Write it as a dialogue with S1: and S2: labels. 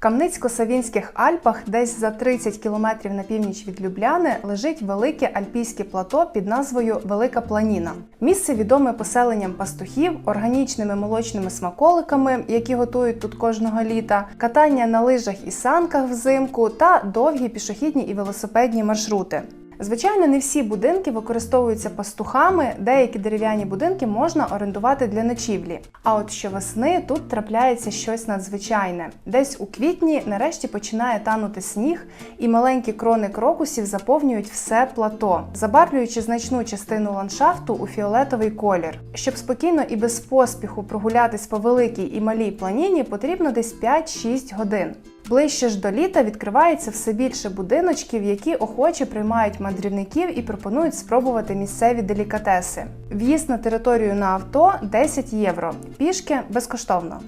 S1: Камницько-Савінських Альпах, десь за 30 кілометрів на північ від Любляни, лежить велике альпійське плато під назвою Велика Планіна. Місце відоме поселенням пастухів, органічними молочними смаколиками, які готують тут кожного літа, катання на лижах і санках взимку та довгі пішохідні і велосипедні маршрути. Звичайно, не всі будинки використовуються пастухами, деякі дерев'яні будинки можна орендувати для ночівлі. А от щовесни тут трапляється щось надзвичайне. Десь у квітні нарешті починає танути сніг, і маленькі крони крокусів заповнюють все плато, забарвлюючи значну частину ландшафту у фіолетовий колір. Щоб спокійно і без поспіху прогулятись по великій і малій планіні, потрібно десь 5-6 годин. Ближче ж до літа відкривається все більше будиночків, які охоче приймають мандрівників і пропонують спробувати місцеві делікатеси. В'їзд на територію на авто 10 євро, пішки безкоштовно.